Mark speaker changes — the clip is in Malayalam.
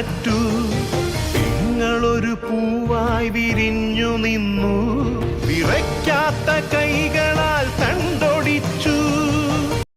Speaker 1: ബോധമറ്റു നിങ്ങളൊരു പൂവായി വിരിഞ്ഞു നിന്നു. വിറയ്ക്കാത്ത കൈകളാൽ